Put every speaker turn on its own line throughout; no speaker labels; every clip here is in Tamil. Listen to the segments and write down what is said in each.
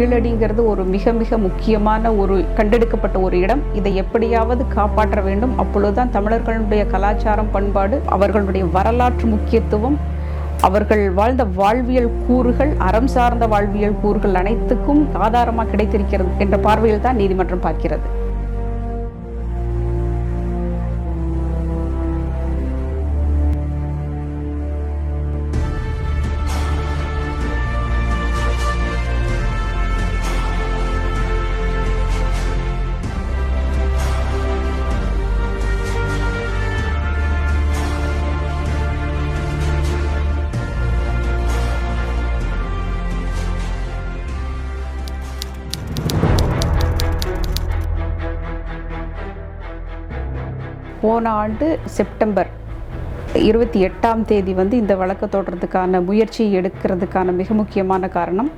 கீழடிங்கிறது ஒரு மிக மிக முக்கியமான ஒரு கண்டெடுக்கப்பட்ட ஒரு இடம். இதை எப்படியாவது காப்பாற்ற வேண்டும். அப்பொழுதுதான் தமிழர்களுடைய கலாச்சாரம் பண்பாடு அவர்களுடைய வரலாற்று முக்கியத்துவம் அவர்கள் வாழ்ந்த வாழ்வியல் கூறுகள் அறம் சார்ந்த வாழ்வியல் கூறுகள் அனைத்துக்கும் ஆதாரமாக கிடைத்திருக்கிறது என்ற பார்வையில் தான் நீதிமன்றம் பார்க்கிறது. போன ஆண்டு செப்டம்பர் இருபத்தி எட்டாம் தேதி வந்து இந்த வழக்கு தொடர்றதுக்கான முயற்சி எடுக்கிறதுக்கான மிக முக்கியமான காரணம்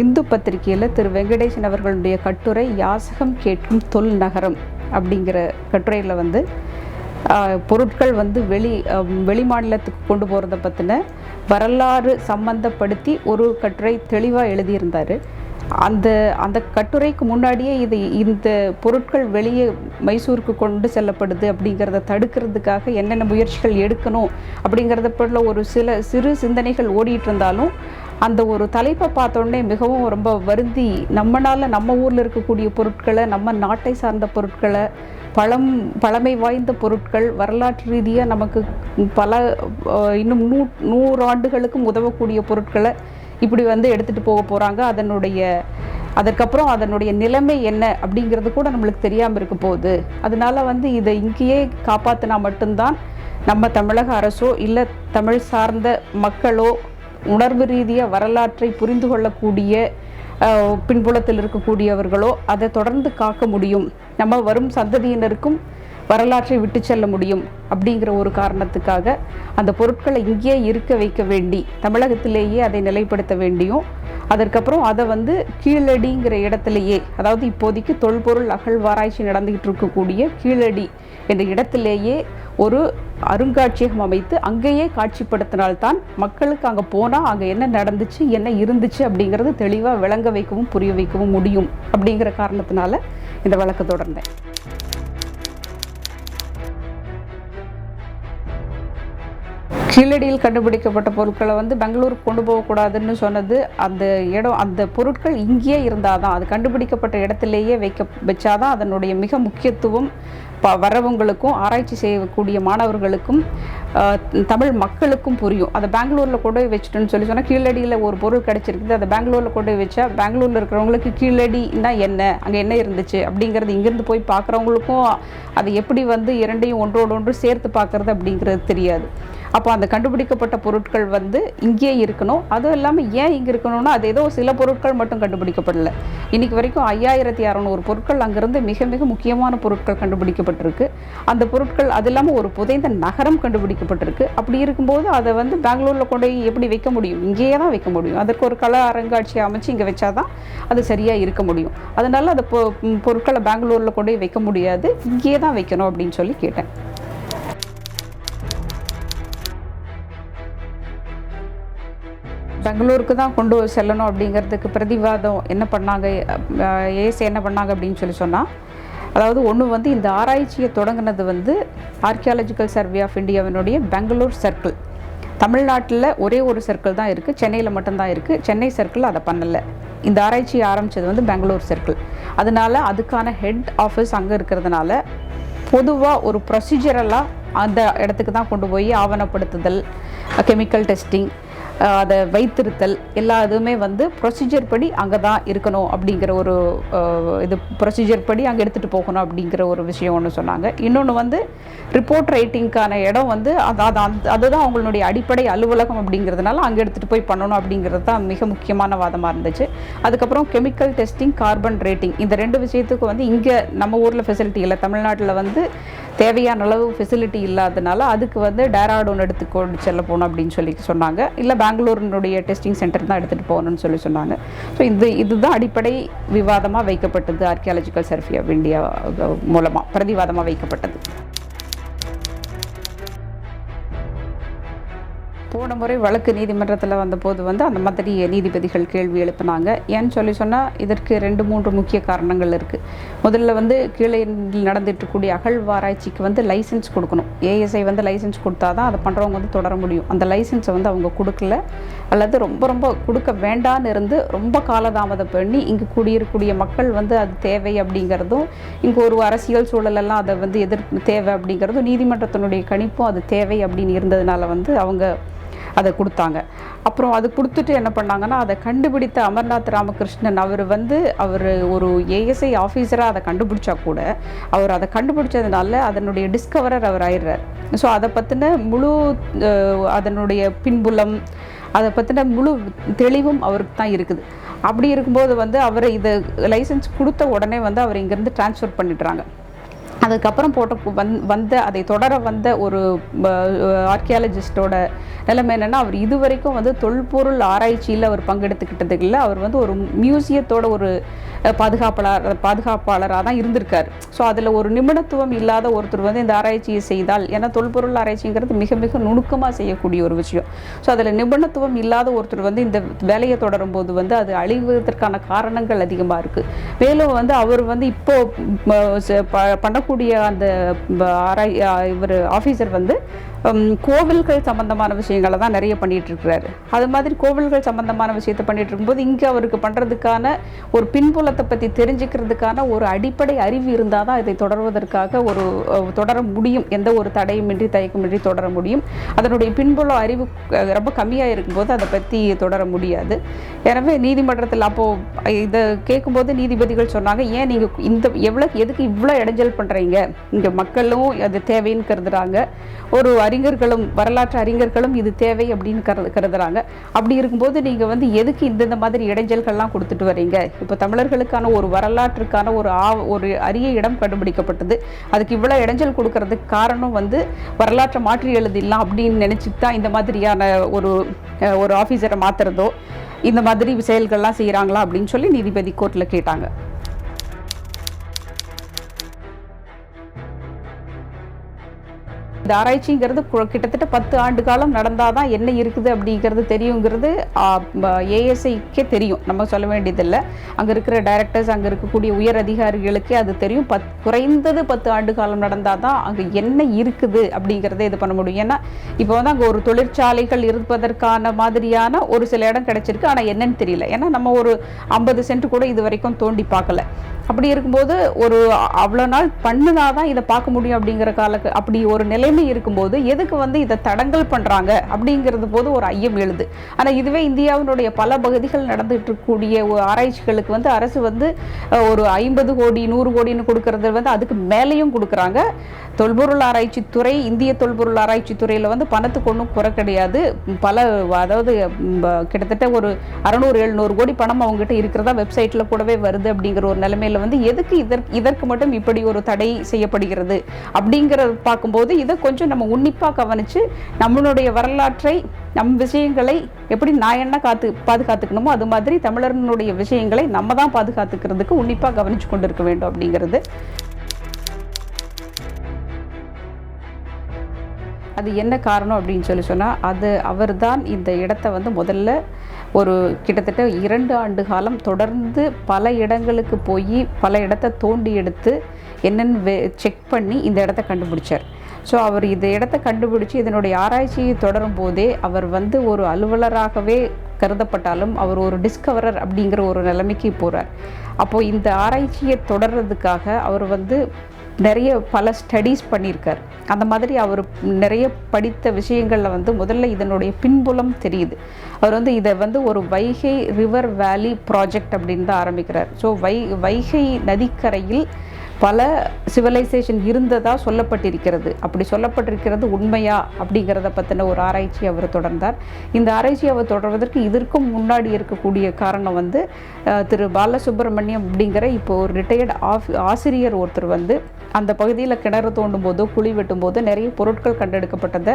இந்து பத்திரிகையில் திரு வெங்கடேசன் அவர்களுடைய கட்டுரை யாசகம் கேட்கும் தொல் நகரம் அப்படிங்கிற கட்டுரையில் வந்து பொருட்கள் வந்து வெளி வெளி மாநிலத்துக்கு கொண்டு போகிறத பற்றின வரலாறு சம்பந்தப்படுத்தி ஒரு கட்டுரை தெளிவாக எழுதியிருந்தார். அந்த அந்த கட்டுரைக்கு முன்னாடியே இது இந்த பொருட்கள் வெளியே மைசூருக்கு கொண்டு செல்லப்படுது அப்படிங்கிறத தடுக்கிறதுக்காக என்னென்ன முயற்சிகள் எடுக்கணும் அப்படிங்கிறத போல ஒரு சில சிறு சிந்தனைகள் ஓடிட்டு இருந்தாலும் அந்த ஒரு தலைப்பை பார்த்தோன்னே மிகவும் ரொம்ப வருந்தி நம்மளால் நம்ம ஊரில் இருக்கக்கூடிய பொருட்களை நம்ம நாட்டை சார்ந்த பொருட்களை பழம் பழமை வாய்ந்த பொருட்கள் வரலாற்று ரீதியாக நமக்கு பல இன்னும் நூ நூறு ஆண்டுகளுக்கும் உதவக்கூடிய பொருட்களை இப்படி வந்து எடுத்துகிட்டு போக போகிறாங்க அதனுடைய அதற்கப்புறம் அதனுடைய நிலைமை என்ன அப்படிங்கிறது கூட நம்மளுக்கு தெரியாமல் இருக்க போகுது. அதனால வந்து இதை இங்கேயே காப்பாற்றினா மட்டும்தான் நம்ம தமிழக அரசோ இல்லை தமிழ் சார்ந்த மக்களோ உணர்வு ரீதியாக வரலாற்றை புரிந்து கொள்ளக்கூடிய பின்புலத்தில் இருக்கக்கூடியவர்களோ அதை தொடர்ந்து காக்க முடியும். நம்ம வரும் சந்ததியினருக்கும் வரலாற்றை விட்டு செல்ல முடியும் அப்படிங்கிற ஒரு காரணத்துக்காக அந்த பொருட்களை இங்கேயே இருக்க வைக்க வேண்டி தமிழகத்திலேயே அதை நிலைப்படுத்த வேண்டியும் அதற்கப்புறம் அதை வந்து கீழடிங்கிற இடத்துலையே அதாவது இப்போதைக்கு தொல்பொருள் அகழ்வாராய்ச்சி நடந்துகிட்டு இருக்கக்கூடிய கீழடி என்ற இடத்திலேயே ஒரு அருங்காட்சியகம் அமைத்து அங்கேயே காட்சிப்படுத்தினால்தான் மக்களுக்கு அங்கே போனால் அங்கே என்ன நடந்துச்சு என்ன இருந்துச்சு அப்படிங்கிறது தெளிவாக விளங்க வைக்கவும் புரிய வைக்கவும் முடியும் அப்படிங்கிற காரணத்தினால இந்த வழக்கு தொடர்ந்தேன். கீழடியில் கண்டுபிடிக்கப்பட்ட பொருட்களை வந்து பெங்களூருக்கு கொண்டு போகக்கூடாதுன்னு சொன்னது அந்த இடம் அந்த பொருட்கள் இங்கேயே இருந்தால் தான் அது கண்டுபிடிக்கப்பட்ட இடத்திலேயே வைக்க வச்சாதான் அதனுடைய மிக முக்கியத்துவம் ப வரவங்களுக்கும் ஆராய்ச்சி செய்யக்கூடிய மாணவர்களுக்கும் தமிழ் மக்களுக்கும் புரியும். அதை பெங்களூரில் கொண்டு போய் வச்சுட்டுன்னு சொல்லி சொன்னால் கீழடியில் ஒரு பொருள் கிடச்சிருக்குது அதை பெங்களூரில் கொண்டு போய் வச்சா பெங்களூரில் இருக்கிறவங்களுக்கு கீழடினா என்ன அங்கே என்ன இருந்துச்சு அப்படிங்கிறது இங்கேருந்து போய் பார்க்குறவங்களுக்கும் அதை எப்படி வந்து இரண்டையும் ஒன்றோடு ஒன்று சேர்த்து பார்க்குறது அப்படிங்கிறது தெரியாது. அப்போ அந்த கண்டுபிடிக்கப்பட்ட பொருட்கள் வந்து இங்கேயே இருக்கணும். அதுவும் இல்லாமல் ஏன் இங்கே இருக்கணும்னா அது ஏதோ சில பொருட்கள் மட்டும் கண்டுபிடிக்கப்படல. இன்றைக்கி வரைக்கும் ஐயாயிரத்தி அறநூறு பொருட்கள் அங்கேருந்து மிக மிக முக்கியமான பொருட்கள் கண்டுபிடிக்கப்பட்டிருக்கு. அந்த பொருட்கள் அது இல்லாமல் ஒரு புதைந்த நகரம் கண்டுபிடிக்கப்பட்டிருக்கு. அப்படி இருக்கும்போது அதை வந்து பெங்களூரில் கொண்டு போய் எப்படி வைக்க முடியும்? இங்கேயே தான் வைக்க முடியும். அதற்கு ஒரு கலா அரங்காட்சி அமைச்சு இங்கே வச்சாதான் அது சரியாக இருக்க முடியும். அதனால் அந்த பொ- பொருட்களை பெங்களூரில் கொண்டு போய் வைக்க முடியாது. இங்கேயே தான் வைக்கணும் அப்படின்னு சொல்லி கேட்டேன். பெங்களூருக்கு தான் கொண்டு செல்லணும் அப்படிங்கிறதுக்கு பிரதிவாதம் என்ன பண்ணாங்க? ஏஎஸ் என்ன பண்ணாங்க அப்படின்னு சொல்லி சொன்னால் அதாவது ஒன்று வந்து இந்த ஆராய்ச்சியை தொடங்கினது வந்து ஆர்கியாலஜிக்கல் சர்வே ஆஃப் இந்தியாவினுடைய பெங்களூர் சர்க்கிள் தமிழ்நாட்டில் ஒரே ஒரு சர்க்கிள் தான் இருக்குது சென்னையில் மட்டும்தான் இருக்குது சென்னை சர்க்கிள் அதை பண்ணலை. இந்த ஆராய்ச்சியை ஆரம்பித்தது வந்து பெங்களூர் சர்க்கிள் அதனால அதுக்கான ஹெட் ஆஃபீஸ் அங்கே இருக்கிறதுனால பொதுவாக ஒரு ப்ரொசீஜரெல்லாம் அந்த இடத்துக்கு தான் கொண்டு போய் ஆவணப்படுத்துதல் கெமிக்கல் டெஸ்டிங் அதை வைத்திருத்தல் எல்லா இதுவுமே வந்து ப்ரொசீஜர் படி அங்கே தான் இருக்கணும் அப்படிங்கிற ஒரு இது ப்ரொசீஜர் படி அங்கே எடுத்துகிட்டு போகணும் அப்படிங்கிற ஒரு விஷயம் ஒன்று சொன்னாங்க. இன்னொன்று வந்து ரிப்போர்ட் ரைட்டிங்க்கான இடம் வந்து அது அது அந்த அதுதான் அவங்களுடைய அடிப்படை அலுவலகம் அப்படிங்கிறதுனால அங்கே எடுத்துகிட்டு போய் பண்ணணும் அப்படிங்கிறது தான் மிக முக்கியமான வாதமாக இருந்துச்சு. அதுக்கப்புறம் கெமிக்கல் டெஸ்டிங் கார்பன் ரேட்டிங் இந்த ரெண்டு விஷயத்துக்கு வந்து இங்கே நம்ம ஊரில் ஃபெசிலிட்டி இல்லை. தமிழ்நாட்டில் வந்து தேவையான அளவு ஃபெசிலிட்டி இல்லாதனால அதுக்கு வந்து டேராடோன் எடுத்து கொண்டு செல்ல போகணும் அப்படின்னு சொல்லி சொன்னாங்க. இல்லை பெங்களூரினுடைய டெஸ்டிங் சென்டர் தான் எடுத்துகிட்டு போகணும்னு சொல்லி சொன்னாங்க. ஸோ இது இதுதான் அடிப்படை விவாதமாக வைக்கப்பட்டது ஆர்கியாலஜிக்கல் சர்வே ஆஃப் இந்தியா மூலமாக பிரதிவாதமாக வைக்கப்பட்டது. போன முறை வழக்கு நீதிமன்றத்தில் வந்தபோது வந்து அந்த மாதிரி நீதிபதிகள் கேள்வி எழுப்பினாங்க. ஏன்னு சொல்லி சொன்னால் இதற்கு ரெண்டு மூன்று முக்கிய காரணங்கள் இருக்குது முதல்ல வந்து கீழே நடந்துட்டுக்கூடிய இருக்கக்கூடிய அகழ்வாராய்ச்சிக்கு வந்து லைசன்ஸ் கொடுக்கணும். ஏஎஸ்ஐ வந்து லைசன்ஸ் கொடுத்தா தான் அதை பண்ணுறவங்க வந்து தொடர முடியும். அந்த லைசன்ஸை வந்து அவங்க கொடுக்கல. அல்லது ரொம்ப ரொம்ப கொடுக்க வேண்டான்னு இருந்து ரொம்ப காலதாமதம் பண்ணி இங்கே குடியிருக்கூடிய மக்கள் வந்து அது தேவை அப்படிங்கிறதும் இங்கே ஒரு அரசியல் சூழலெல்லாம் அதை வந்து எதிர்ப்பு தேவை அப்படிங்கிறதும் நீதிமன்றத்தினுடைய கணிப்பும் அது தேவை அப்படின்னு இருந்ததுனால வந்து அவங்க அதை கொடுத்தாங்க. அப்புறம் அது கொடுத்துட்டு என்ன பண்ணாங்கன்னா அதை கண்டுபிடித்த அமர்நாத் ராமகிருஷ்ணன் அவர் வந்து அவர் ஒரு ஏஎஸ்ஐ ஆஃபீஸராக அதை கண்டுபிடிச்சா கூட அவர் அதை கண்டுபிடிச்சதுனால அதனுடைய டிஸ்கவரர் அவர் ஆயிடுறார். ஸோ அதை பற்றின முழு அதனுடைய பின்புலம் அதை பற்றின முழு தெளிவும் அவருக்கு தான் இருக்குது. அப்படி இருக்கும்போது வந்து அவர் இதை லைசன்ஸ் கொடுத்த உடனே வந்து அவர் இங்கேருந்து டிரான்ஸ்ஃபர் பண்ணிடுறாங்க. அதுக்கப்புறம் போட்ட வந் வந்த அதை தொடர வந்த ஒரு ஆர்கியாலஜிஸ்டோட நிலைமை என்னென்னா அவர் இதுவரைக்கும் வந்து தொல்பொருள் ஆராய்ச்சியில் அவர் பங்கெடுத்துக்கிட்டது இல்லை. அவர் வந்து ஒரு மியூசியத்தோட ஒரு பாதுகாப்பாளர் பாதுகாப்பாளராக தான் இருந்திருக்கார். ஸோ அதில் ஒரு நிபுணத்துவம் இல்லாத ஒருத்தர் வந்து இந்த ஆராய்ச்சியை செய்தால் ஏன்னா தொல்பொருள் ஆராய்ச்சிங்கிறது மிக மிக நுணுக்கமாக செய்யக்கூடிய ஒரு விஷயம். ஸோ அதில் நிபுணத்துவம் இல்லாத ஒருத்தர் வந்து இந்த வேலையை தொடரும் போது வந்து அது அழிவதற்கான காரணங்கள் அதிகமாக இருக்குது மேலும் வந்து அவர் வந்து இப்போ பண்ண வரக்கூடிய அந்த ஆராய் இவர் ஆஃபீஸர் வந்து கோவில்கள் சம்பந்தமான விஷயங்களை தான் நிறைய பண்ணிட்டு இருக்கிறாரு அது மாதிரி கோவில்கள் சம்பந்தமான விஷயத்தை பண்ணிட்டு இருக்கும்போது இங்கே அவருக்கு பண்ணுறதுக்கான ஒரு பின்புலத்தை பற்றி தெரிஞ்சுக்கிறதுக்கான ஒரு அடிப்படை அறிவு இருந்தால் தான் இதை தொடர்வதற்காக ஒரு தொடர முடியும். எந்த ஒரு தடையுமின்றி தயக்கமின்றி தொடர முடியும். அதனுடைய பின்புல அறிவு ரொம்ப கம்மியாக இருக்கும்போது அதை பற்றி தொடர முடியாது. எனவே நீதிமன்றத்தில் அப்போது இதை கேட்கும்போது நீதிபதிகள் சொன்னாங்க ஏன் நீங்கள் இந்த எவ்வளோ எதுக்கு இவ்வளோ இடைஞ்சல் பண்ணுறீங்க இங்கே மக்களும் அது தேவைன்னு கருதுறாங்க. ஒரு அறிஞர்களும் வரலாற்று அறிஞர்களும் இது தேவை அப்படின்னு கரு கருதுறாங்க. அப்படி இருக்கும்போது நீங்கள் வந்து எதுக்கு இந்தந்த மாதிரி இடைஞ்சல்கள்லாம் கொடுத்துட்டு வரீங்க? இப்போ தமிழர்களுக்கான ஒரு வரலாற்றுக்கான ஒரு ஆ ஒரு அரிய இடம் கண்டுபிடிக்கப்பட்டது. அதுக்கு இவ்வளோ இடைஞ்சல் கொடுக்கறதுக்கு காரணம் வந்து வரலாற்றை மாற்றி எழுதிடலாம் அப்படின்னு நினச்சிட்டு தான் இந்த மாதிரியான ஒரு ஒரு ஆஃபீஸரை மாற்றுறதோ இந்த மாதிரி செயல்கள்லாம் செய்கிறாங்களா அப்படின்னு சொல்லி நீதிபதி கோர்ட்டில் கேட்டாங்க. இந்த ஆராய்ச்சிங்கிறது கிட்டத்தட்ட பத்து ஆண்டு காலம் நடந்தால் தான் என்ன இருக்குது அப்படிங்கிறது தெரியுங்கிறது ஏஎஸ்ஐக்கே தெரியும். நம்ம சொல்ல வேண்டியதில்லை. அங்கே இருக்கிற டைரக்டர்ஸ் அங்கே இருக்கக்கூடிய உயர் அதிகாரிகளுக்கே அது தெரியும். பத் குறைந்தது பத்து ஆண்டு காலம் நடந்தால் தான் அங்கே என்ன இருக்குது அப்படிங்கிறத இது பண்ண முடியும். ஏன்னா இப்போ வந்து அங்கே ஒரு தொழிற்சாலைகள் இருப்பதற்கான மாதிரியான ஒரு சில இடம் கிடைச்சிருக்கு. ஆனால் என்னன்னு தெரியல. ஏன்னா நம்ம ஒரு ஐம்பது சென்ட் கூட இது வரைக்கும் தோண்டி பார்க்கல. அப்படி இருக்கும்போது ஒரு அவ்வளோ நாள் பண்ணுனா தான் இதை பார்க்க முடியும் அப்படிங்கிற காலக்கு அப்படி ஒரு நிலை நிலைமை இருக்கும்போது எதுக்கு வந்து இதை தடங்கல் பண்ணுறாங்க அப்படிங்கிறது போது ஒரு ஐயம் எழுது. ஆனால் இதுவே இந்தியாவினுடைய பல பகுதிகள் நடந்துட்டு இருக்கக்கூடிய ஆராய்ச்சிகளுக்கு வந்து அரசு வந்து ஒரு ஐம்பது கோடி நூறு கோடின்னு கொடுக்கறது வந்து அதுக்கு மேலேயும் கொடுக்குறாங்க. தொல்பொருள் ஆராய்ச்சி துறை இந்திய தொல்பொருள் ஆராய்ச்சி துறையில் வந்து பணத்துக்கு ஒன்றும் குறை கிடையாது. பல அதாவது கிட்டத்தட்ட ஒரு அறநூறு எழுநூறு கோடி பணம் அவங்ககிட்ட இருக்கிறதா வெப்சைட்டில் கூடவே வருது அப்படிங்கிற ஒரு நிலைமையில வந்து எதுக்கு இதற்கு இதற்கு மட்டும் இப்படி ஒரு தடை செய்யப்படுகிறது அப்படிங்கிறத பார்க்கும்போது இதை கொஞ்சம் நம்ம உன்னிப்பாக கவனித்து நம்மளுடைய வரலாற்றை நம் விஷயங்களை எப்படி நான் என்ன காத்து பாதுகாத்துக்கணுமோ அது மாதிரி தமிழர்களுடைய விஷயங்களை நம்ம தான் பாதுகாத்துக்கிறதுக்கு உன்னிப்பாக கவனித்து கொண்டு இருக்க வேண்டும் அப்படிங்கிறது. அது என்ன காரணம் அப்படின்னு சொல்லி சொன்னால் அது அவர் தான் இந்த இடத்த வந்து முதல்ல ஒரு கிட்டத்தட்ட இரண்டு ஆண்டு காலம் தொடர்ந்து பல இடங்களுக்கு போய் பல இடத்த தோண்டி எடுத்து என்னென்னு வே செக் பண்ணி இந்த இடத்த கண்டுபிடிச்சார். ஸோ அவர் இந்த இடத்த கண்டுபிடிச்சு இதனுடைய ஆராய்ச்சியை தொடரும் போதே அவர் வந்து ஒரு அலுவலராகவே கருதப்பட்டாலும் அவர் ஒரு டிஸ்கவரர் அப்படிங்கிற ஒரு நிலைமைக்கு போகிறார் அப்போது இந்த ஆராய்ச்சியை தொடர்றதுக்காக அவர் வந்து நிறைய பல ஸ்டடீஸ் பண்ணியிருக்கார். அந்த மாதிரி அவர் நிறைய படித்த விஷயங்களில் வந்து முதல்ல இதனுடைய பின்புலம் தெரியுது. அவர் வந்து இதை வந்து ஒரு வைகை ரிவர் வேலி ப்ராஜெக்ட் அப்படின்னு தான் ஆரம்பிக்கிறார். ஸோ வை வைகை நதிக்கரையில் பல சிவிலைசேஷன் இருந்ததாக சொல்லப்பட்டிருக்கிறது. அப்படி சொல்லப்பட்டிருக்கிறது உண்மையா அப்படிங்கிறத பற்றின ஒரு ஆராய்ச்சி அவர் தொடர்ந்தார். இந்த ஆராய்ச்சி அவர் தொடர்வதற்கு இதற்கும் முன்னாடி இருக்கக்கூடிய காரணம் வந்து திரு பாலசுப்ரமணியம் அப்படிங்கிற இப்போ ஒரு ரிட்டையர்டு ஆஃப் ஆசிரியர் ஒருத்தர் வந்து அந்த பகுதியில் கிணறு தோண்டும் போதோ குழி வெட்டும் போதோ நிறைய பொருட்கள் கண்டெடுக்கப்பட்டதை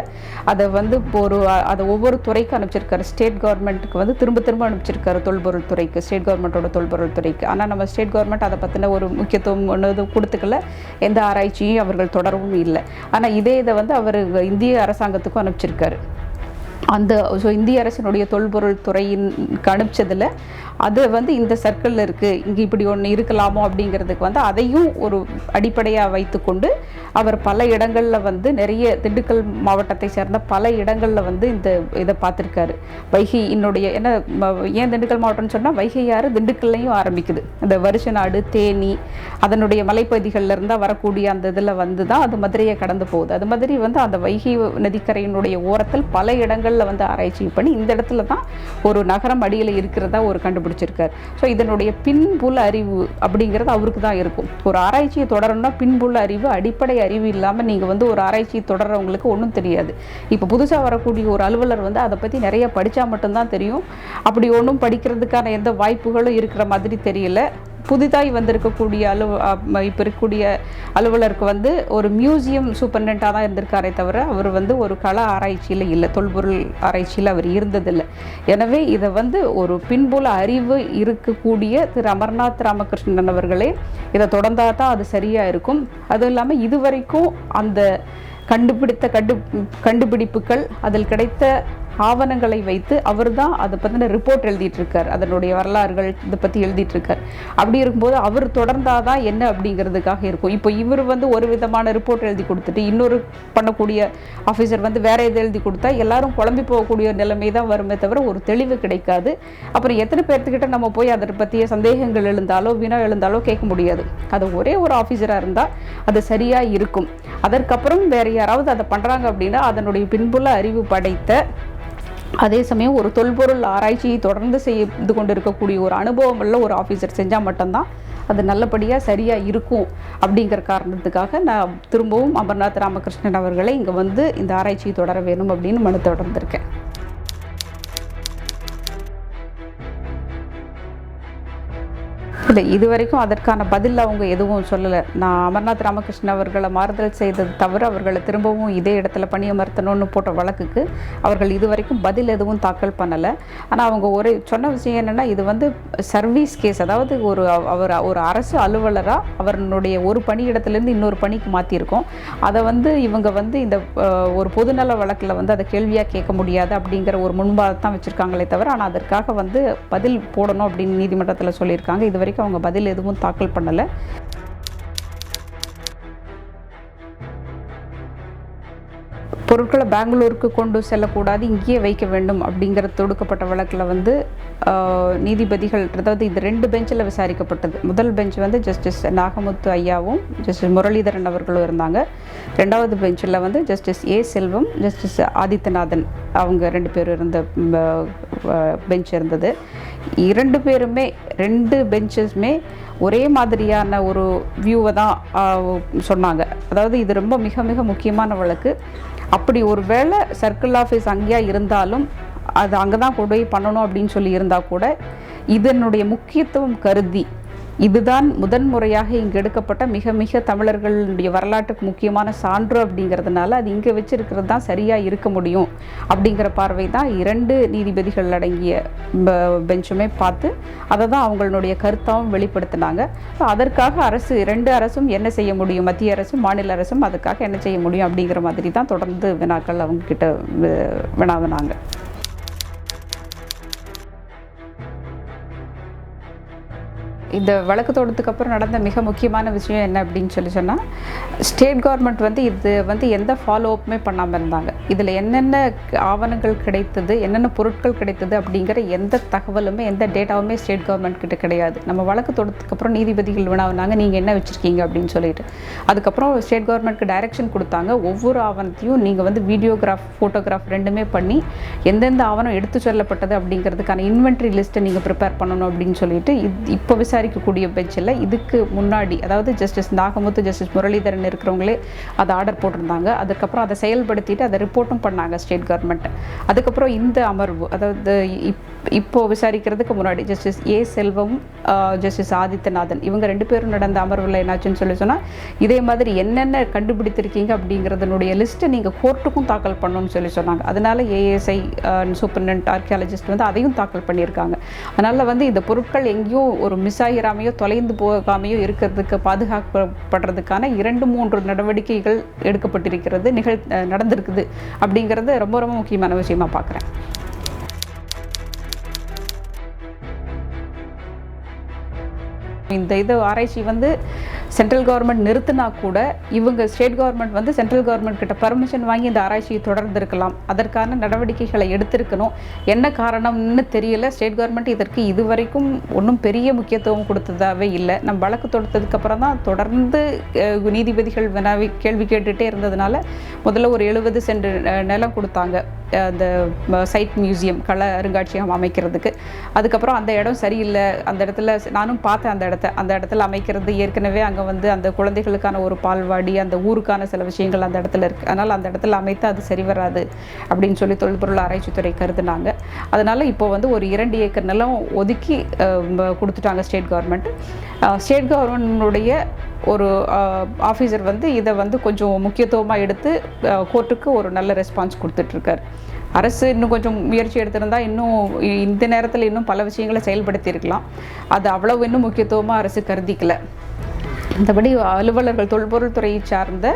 அதை வந்து இப்போ ஒரு அதை ஒவ்வொரு துறைக்கு அனுப்பிச்சிருக்காரு. ஸ்டேட் கவர்மெண்ட்டுக்கு வந்து திரும்ப திரும்ப அனுப்பிச்சிருக்காரு தொல்பொருள் துறைக்கு ஸ்டேட் கவர்மெண்ட்டோட தொல்பொருள் துறைக்கு. ஆனால் நம்ம ஸ்டேட் கவர்மெண்ட் அதை பற்றின ஒரு முக்கியத்துவம் ஒன்று கொடுத்துக்கல. எந்த ஆராய்ச்சியும் அவர்கள் தொடரவும் இல்லை. ஆனால் இதே இதை வந்து அவர் இந்திய அரசாங்கத்துக்கும் அனுப்பிச்சிருக்காரு. அந்த ஸோ இந்திய அரசினுடைய தொல்பொருள் துறையின் அனுப்பிச்சதில் அது வந்து இந்த சர்க்கிளில் இருக்குது இங்கே இப்படி ஒன்று இருக்கலாமோ அப்படிங்கிறதுக்கு வந்து அதையும் ஒரு அடிப்படையாக வைத்துக்கொண்டு அவர் பல இடங்களில் வந்து நிறைய திண்டுக்கல் மாவட்டத்தை சேர்ந்த பல இடங்களில் வந்து இந்த இதை பார்த்துருக்காரு. வைகை என்னுடைய என்ன ஏன் திண்டுக்கல் மாவட்டம்னு சொன்னால் வைகை ஆறு திண்டுக்கல்லையும் ஆரம்பிக்குது. இந்த வருஷநாடு தேனி அதனுடைய மலைப்பகுதிகளில் இருந்தால் வரக்கூடிய அந்த இதில் வந்து தான் அது மதுரையை கடந்து போகுது. அது மாதிரி வந்து அந்த வைகை நதிக்கரையினுடைய ஓரத்தில் பல இடங்களில் வந்து ஆராய்ச்சி பண்ணி இந்த இடத்துல தான் ஒரு நகரம் அடியில் இருக்கிறதா ஒரு கண்டுபிடிச்சிருக்காரு. ஸோ இதனுடைய பின்புல அறிவு அப்படிங்கிறது அவருக்கு தான் இருக்கும். ஒரு ஆராய்ச்சியை தொடரணும்னா பின்புல அறிவு அடிப்படை அறிவு இல்லாமல் நீங்கள் வந்து ஒரு ஆராய்ச்சியை தொடர்றவங்களுக்கு ஒன்றும் தெரியாது. இப்போ புதுசாக வரக்கூடிய ஒரு அலுவலர் வந்து அதை பற்றி நிறைய படித்தா மட்டும்தான் தெரியும். அப்படி ஒன்றும் படிக்கிறதுக்கான எந்த வாய்ப்புகளும் இருக்கிற மாதிரி தெரியல. புதிதாய் வந்திருக்கக்கூடிய அலுவ இப்போ இருக்கக்கூடிய அலுவலருக்கு வந்து ஒரு மியூசியம் சூப்பர்டென்ட்டாக தான் இருந்திருக்காரே தவிர அவர் வந்து ஒரு கள ஆராய்ச்சியில் இல்லை தொல்பொருள் ஆராய்ச்சியில் அவர் இருந்ததில்லை. எனவே இதை வந்து ஒரு பின்புல அறிவு இருக்கக்கூடிய திரு அமர்நாத் ராமகிருஷ்ணன் அவர்களே இதை தொடர்ந்தால் தான் அது சரியாக இருக்கும். அதுவும் இல்லாமல் இதுவரைக்கும் அந்த கண்டுபிடித்த கண்டு கண்டுபிடிப்புகள் அதில் கிடைத்த ஆவணங்களை வைத்து அவர் தான் அதை பற்றின ரிப்போர்ட் எழுதிட்டுருக்கார். அதனுடைய வரலாறுகள் இதை பற்றி எழுதிட்டுருக்கார். அப்படி இருக்கும்போது அவர் தொடர்ந்தாதான் என்ன அப்படிங்கிறதுக்காக இருக்கும். இப்போ இவர் வந்து ஒரு விதமான ரிப்போர்ட் எழுதி கொடுத்துட்டு இன்னொரு பண்ணக்கூடிய ஆஃபீஸர் வந்து வேற எது எழுதி கொடுத்தா எல்லாரும் குழம்பி போகக்கூடிய நிலைமை தான் வருமே தவிர ஒரு தெளிவு கிடைக்காது. அப்புறம் எத்தனை பேர்த்துக்கிட்ட நம்ம போய் அதை பற்றிய சந்தேகங்கள் எழுந்தாலோ வீணா எழுந்தாலோ கேட்க முடியாது. அது ஒரே ஒரு ஆஃபீஸராக இருந்தால் அது சரியாக இருக்கும். அதற்கப்புறம் வேறு யாராவது அதை பண்ணுறாங்க அப்படின்னா அதனுடைய பின்புல அறிவு படைத்த அதே சமயம் ஒரு தொல்பொருள் ஆராய்ச்சியை தொடர்ந்து செய்து கொண்டு இருக்கக்கூடிய ஒரு அனுபவம் உள்ள ஒரு ஆஃபீஸர் செஞ்சால் மட்டும்தான் அது நல்லபடியாக சரியாக இருக்கும் அப்படிங்கிற காரணத்துக்காக நான் திரும்பவும் அமர்நாத் ராமகிருஷ்ணன் அவர்களை இங்கே வந்து இந்த ஆராய்ச்சியை தொடர வேணும் அப்படின்னு மனு தொடர்ந்திருக்கேன். இல்லை இது வரைக்கும் அதற்கான பதில் அவங்க எதுவும் சொல்லலை. நான் அமர்நாத் ராமகிருஷ்ணன் அவர்களை மாறுதல் செய்தது தவிர அவர்களை திரும்பவும் இதே இடத்துல பணியமர்த்தணும்னு போட்ட வழக்குக்கு அவர்கள் இது வரைக்கும் பதில் எதுவும் தாக்கல் பண்ணலை. ஆனால் அவங்க ஒரு சொன்ன விஷயம் என்னென்னா இது வந்து சர்வீஸ் கேஸ் அதாவது ஒரு அவர் ஒரு அரசு அலுவலராக அவருடைய ஒரு பணியிடத்துலேருந்து இன்னொரு பணிக்கு மாற்றிருக்கோம் அதை வந்து இவங்க வந்து இந்த ஒரு பொதுநல வழக்கில் வந்து அதை கேள்வியாக கேட்க முடியாது அப்படிங்கிற ஒரு முன்பாக தான் வச்சுருக்காங்களே தவிர ஆனால் அதற்காக வந்து பதில் போடணும் அப்படின்னு நீதிமன்றத்தில் சொல்லியிருக்காங்க. இது வரைக்கும் அவங்க பதில் எதுவும் தாக்கல் பண்ணலை. பொருட்களை பெங்களூருக்கு கொண்டு செல்லக்கூடாது இங்கேயே வைக்க வேண்டும் அப்படிங்கிற தொடுக்கப்பட்ட வழக்கில் வந்து நீதிபதிகள் அதாவது இது ரெண்டு பெஞ்சில் விசாரிக்கப்பட்டது. முதல் பெஞ்ச் வந்து ஜஸ்டிஸ் நாகமுத்து ஐயாவும் ஜஸ்டிஸ் முரளிதரன் அவர்களும் இருந்தாங்க. ரெண்டாவது பெஞ்சில் வந்து ஜஸ்டிஸ் ஏ செல்வம் ஜஸ்டிஸ் ஆதித்யநாதன் அவங்க ரெண்டு பேரும் இருந்த பெஞ்ச் இருந்தது. இரண்டு பேருமே ரெண்டு பெஞ்சஸுமே ஒரே மாதிரியான ஒரு வியூவை தான் சொன்னாங்க. அதாவது இது ரொம்ப மிக மிக முக்கியமான வழக்கு. அப்படி ஒரு வேளை சர்க்கிள் ஆஃபீஸ் அங்கேயா இருந்தாலும் அது அங்கே தான் கொண்டு போய் பண்ணணும் அப்படின்னு சொல்லி இருந்தால் கூட இதனுடைய முக்கியத்துவம் கருதி இதுதான் முதன்முறையாக இங்கே எடுக்கப்பட்ட மிக மிக தமிழர்களுடைய வரலாற்றுக்கு முக்கியமான சான்று அப்படிங்கிறதுனால அது இங்கே வச்சிருக்கிறது தான் சரியாக இருக்க முடியும் அப்படிங்கிற பார்வை தான் இரண்டு நீதிபதிகள் அடங்கிய பெ- பெஞ்சுமே பார்த்து அதை தான் அவங்களுடைய கருத்தாகவும் வெளிப்படுத்தினாங்க. ஸோ அதற்காக அரசு இரண்டு அரசும் என்ன செய்ய முடியும்? மத்திய அரசும் மாநில அரசும் அதுக்காக என்ன செய்ய முடியும் அப்படிங்கிற மாதிரி தான் தொடர்ந்து வினாக்கள் அவங்கக்கிட்ட வினாவினாங்க. இந்த வழக்கு தொடுத்ததுக்கு அப்புறம் நடந்த மிக முக்கியமான விஷயம் என்ன அப்படின்னு சொல்லி சொன்னால் ஸ்டேட் கவர்மெண்ட் வந்து இது வந்து எந்த ஃபாலோ அப்புமே பண்ணாமல் இருந்தாங்க. இதில் என்னென்ன ஆவணங்கள் கிடைத்தது என்னென்ன பொருட்கள் கிடைத்தது அப்படிங்கிற எந்த தகவலுமே எந்த டேட்டாவுமே ஸ்டேட் கவர்மெண்ட் கிட்ட கிடையாது. நம்ம வழக்கு தொடுத்ததுக்கு அப்புறம் நீதிபதிகள் வினாவினாங்க நீங்கள் என்ன வச்சுருக்கீங்க? அப்படின்னு சொல்லிட்டு. அதுக்கப்புறம் ஸ்டேட் கவர்மெண்ட்க்கு டைரக்ஷன் கொடுத்தாங்க. ஒவ்வொரு ஆவணத்தையும் நீங்கள் வந்து வீடியோகிராஃப் ஃபோட்டோகிராஃப் ரெண்டுமே பண்ணி எந்தெந்த ஆவணம் எடுத்து சொல்லப்பட்டது அப்படிங்கிறதுக்கான இன்வென்ட்ரி லிஸ்ட்டை நீங்கள் ப்ரிப்பேர் பண்ணணும் அப்படின்னு சொல்லிட்டு இப்போ இப்போ விசாரிக்கக்கூடிய பெஞ்சில் இதுக்கு முன்னாடி அதாவது ஜஸ்டிஸ் நாகமுத்து ஜஸ்டிஸ் முரளிதரன் இருக்கிறவங்களே அதை ஆர்டர் போட்டிருந்தாங்க. அதுக்கப்புறம் அதை செயல்படுத்திட்டு அதை ரிப்போர்ட்டும் பண்ணாங்க ஸ்டேட் கவர்மெண்ட் அதுக்கப்புறம் இந்த அமர்வு அதாவது இப் இப்போ விசாரிக்கிறதுக்கு முன்னாடி ஜஸ்டிஸ் ஏ செல்வம் ஜஸ்டிஸ் ஆதித்யநாதன் இவங்க ரெண்டு பேரும் நடந்த அமர்வில் என்னாச்சுன்னு சொல்லி சொன்னால் இதே மாதிரி என்னென்ன கண்டுபிடித்திருக்கீங்க அப்படிங்கிறதுனுடைய லிஸ்ட்டை நீங்கள் கோர்ட்டுக்கும் தாக்கல் பண்ணணும்னு சொல்லி சொன்னாங்க. அதனால் ஏஎஸ்ஐ சூப்பர்டென்ட் ஆர்கியாலஜிஸ்ட் வந்து அதையும் தாக்கல் பண்ணியிருக்காங்க. அதனால் வந்து இந்த பொருட்கள் எங்கேயும் ஒரு மிஸ் ஆகிராமையோ தொலைந்து போகாமையோ இருக்கிறதுக்கு பாதுகாக்கப்படுறதுக்கான இரண்டு மூன்று நடவடிக்கைகள் எடுக்கப்பட்டிருக்கிறது நிகழ் நடந்திருக்குது அப்படிங்கிறது ரொம்ப ரொம்ப முக்கியமான விஷயமா பார்க்குறேன் இந்த இது ஆராய்ச்சி வந்து சென்ட்ரல் கவர்மெண்ட் நிறுத்தினா கூட இவங்க ஸ்டேட் கவர்மெண்ட் வந்து சென்ட்ரல் கவர்மெண்ட் கிட்ட பர்மிஷன் வாங்கி இந்த ஆராய்ச்சியை தொடர்ந்திருக்கலாம். அதற்கான நடவடிக்கைகளை எடுத்திருக்கணும். என்ன காரணம்னு தெரியல. ஸ்டேட் கவர்மெண்ட் இதற்கு இதுவரைக்கும் ஒன்றும் பெரிய முக்கியத்துவம் கொடுத்ததாகவே இல்லை. நம்ம வழக்கு தொடுத்ததுக்கப்புறம் தான் தொடர்ந்து நீதிபதிகள் வினாவி கேள்வி கேட்டுகிட்டே இருந்ததுனால முதல்ல ஒரு எழுபது சென்ட் நிலம் கொடுத்தாங்க. அந்த சைட் மியூசியம் கள அருங்காட்சியகம் அமைக்கிறதுக்கு. அதுக்கப்புறம் அந்த இடம் சரியில்லை. அந்த இடத்துல நானும் பார்த்தேன் அந்த இடத்த. அந்த இடத்துல அமைக்கிறது ஏற்கனவே அங்கே வந்து அந்த குழந்தைகளுக்கான ஒரு பால்வாடி அந்த ஊருக்கான சில விஷயங்கள் அந்த இடத்துல இருக்குது அதனால் அந்த இடத்துல அமைத்து அது சரி வராது அப்படின்னு சொல்லி தொல்பொருள் ஆராய்ச்சித்துறை கருதுனாங்க. அதனால் இப்போ வந்து ஒரு இரண்டு ஏக்கர் நிலம் ஒதுக்கி கொடுத்துட்டாங்க ஸ்டேட் கவர்மெண்ட். ஸ்டேட் கவர்மெண்ட்டுடைய ஒரு ஆஃபீஸர் வந்து இதை வந்து கொஞ்சம் முக்கியத்துவமாக எடுத்து கோர்ட்டுக்கு ஒரு நல்ல ரெஸ்பான்ஸ் கொடுத்துட்ருக்காரு. அரசு இன்னும் கொஞ்சம் முயற்சி எடுத்திருந்தால் இன்னும் இந்த நேரத்தில் இன்னும் பல விஷயங்களை செயல்படுத்தியிருக்கலாம். அது அவ்வளவு இன்னும் முக்கியத்துவமாக அரசு கருதிக்கல. மற்றபடி அலுவலர்கள் தொல்பொருள் துறையை சார்ந்த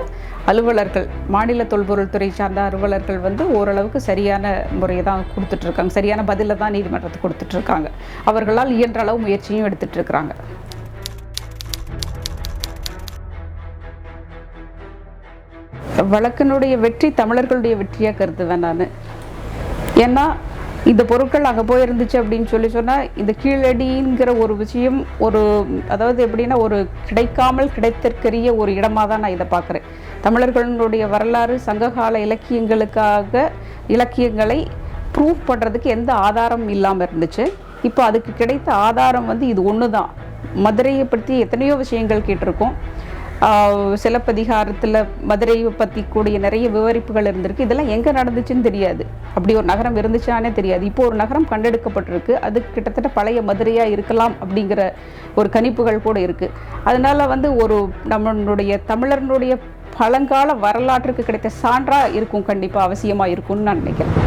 அலுவலர்கள் மாநில தொல்பொருள் துறை சார்ந்த அலுவலர்கள் வந்து ஓரளவுக்கு சரியான முறையை தான் கொடுத்துட்ருக்காங்க. சரியான பதிலை தான் நீதிமன்றத்துக்கு கொடுத்துட்ருக்காங்க. அவர்களால் இயன்ற அளவு முயற்சியும் எடுத்துட்டு வழக்கினுடைய வெற்றி தமிழர்களுடைய வெற்றியாக கருதுவேன் நான். ஏன்னா இந்த பொருட்கள் அங்கே போயிருந்துச்சு அப்படின்னு சொல்லி சொன்னால் இந்த கீழடிங்கிற ஒரு விஷயம் ஒரு அதாவது எப்படின்னா ஒரு கிடைக்காமல் கிடைத்திருக்கிற ஒரு இடமாக தான் நான் இதை பார்க்குறேன். தமிழர்களுடைய வரலாறு சங்ககால இலக்கியங்களுக்காக இலக்கியங்களை ப்ரூவ் பண்ணுறதுக்கு எந்த ஆதாரம் இல்லாமல் இருந்துச்சு. இப்போ அதுக்கு கிடைத்த ஆதாரம் வந்து இது ஒன்று தான் மதுரையை பற்றி எத்தனையோ விஷயங்கள் கேட்டிருக்கோம். சிலப்பதிகாரத்தில் மதுரையை பற்றி கூடிய நிறைய விவரிப்புகள் இருந்திருக்கு. இதெல்லாம் எங்கே நடந்துச்சுன்னு தெரியாது. அப்படி ஒரு நகரம் இருந்துச்சானே தெரியாது. இப்போ ஒரு நகரம் கண்டெடுக்கப்பட்டிருக்கு. அது கிட்டத்தட்ட பழைய மதுரையாக இருக்கலாம் அப்படிங்கிற ஒரு கணிப்புகள் கூட இருக்குது அதனால் வந்து ஒரு நம்மளுடைய தமிழர்களுடைய பழங்கால வரலாற்றுக்கு கிடைத்த சான்றாக இருக்கும் கண்டிப்பாக அவசியமாக இருக்கும்னு நான் நினைக்கிறேன்.